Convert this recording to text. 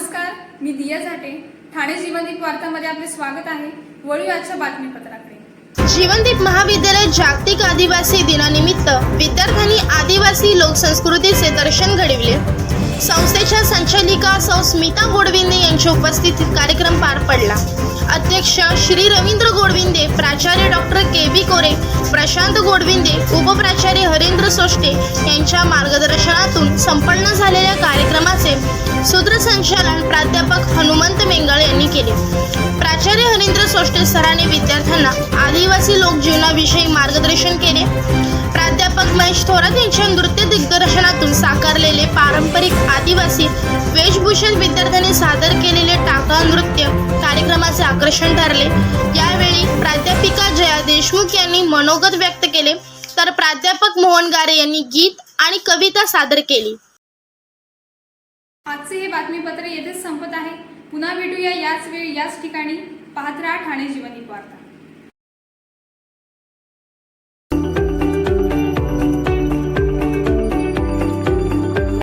नमस्कार मी दिया झाटे. ठाणे जीवनदीप वार्तामध्ये आपले स्वागत आहे. वळू आजच्या बातमीपत्राकडे. जीवनदीप महाविद्यालय जागतिक आदिवासी दिनानिमित्त विद्यार्थ्यांनी आदिवासी लोकसंस्कृतीचे दर्शन घडविले. संस्थेच्या संचालिका सौ स्मिता गोडविंदे यांच्या उपस्थितीत कार्यक्रम पार पडला. अध्यक्ष श्री रवींद्र गोडविंदे के बी कोरे प्रशांत गोडविंदे उपप्राचार्य हरेंद्र सोष्टे यांच्या मार्गदर्शनातून संपन्न झालेल्या कार्यक्रमाचे सूत्रसंचालन प्राध्यापक हनुमंत मेंगळ यांनी केले. प्राचार्य हरेंद्र सोष्टे सरांनी विद्यार्थ्यांना आदिवासी लोकजीवनाविषयी मार्गदर्शन केले. प्राध्यापक महेश थोरात यांच्या नृत्य दिग्दर्शनातून साकारलेले पारंपरिक आदिवासी वेशभूषण विद्यार्थ्यांनी सादर केलेले टाका नृत्य कार्यक्रमाचे आकर्षण ठरले. देशमुख यांनी मनोगत व्यक्त केले तर प्राध्यापक मोहन गारे यांनी गीत आणि कविता सादर केली. आजचे हे बातमीपत्र येथेच संपत आहे. पुन्हा भेटूया याच वेळी याच ठिकाणी. पाहत राहा ठाणे जीवनी वार्ता.